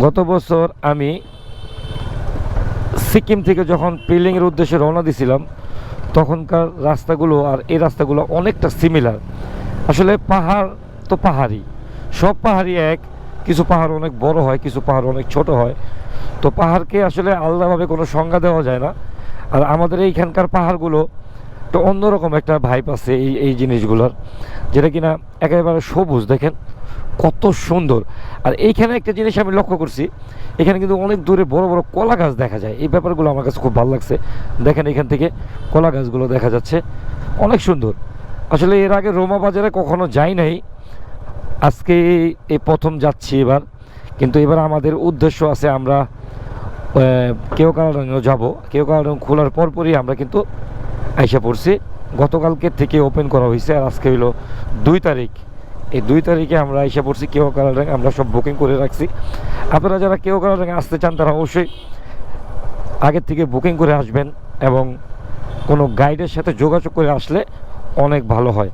গত বছর আমি সিকিম থেকে যখন পিলিংয়ের উদ্দেশ্যে রওনা দিছিলাম, তখনকার রাস্তাগুলো আর এই রাস্তাগুলো অনেকটা সিমিলার আসলে পাহাড় তো পাহাড়ই। সব পাহাড়ই এক, কিছু পাহাড় অনেক বড় হয়, কিছু পাহাড় অনেক ছোট হয়। তো পাহাড়কে আসলে আলাদাভাবে কোনো সংজ্ঞা দেওয়া যায় না। আর আমাদের এইখানকার পাহাড়গুলো তো অন্যরকম একটা ভাইব আছে এই এই জিনিসগুলোর, যেটা কিনা একেবারে সবুজ, দেখেন? কত সুন্দর। আর এইখানে একটা জিনিস আমি লক্ষ্য করছি, এখানে কিন্তু অনেক দূরে বড় বড় কলা গাছ দেখা যায়। এই ব্যাপারগুলো আমার কাছে খুব ভালো লাগছে। দেখেন এখান থেকে কলা গাছগুলো দেখা যাচ্ছে। অনেক সুন্দর। আসলে এর আগে রোমা বাজারে কখনো যাই নাই। আজকে এই প্রথম যাচ্ছি এবার। কিন্তু এবার আমাদের উদ্দেশ্য আছে আমরা কেউ কারণেও যাব। কেউ কারণ খোলার পরপরই আমরা কিন্তু আইসা পড়ছি। গতকালকে থেকে ওপেন করা হয়েছে আর আজকে হলো দুই তারিখ। এই দুই তারিখে আমরা আইসে পড়ছি কেউ কালারিং আমরা সব বুকিং করে রাখছি। আপনারা যারা কেউ কালারিং আসতে চান তারা অবশ্যই আগের থেকে বুকিং করে আসবেন এবং কোনো গাইডের সাথে যোগাযোগ করে আসলে অনেক ভালো হয়।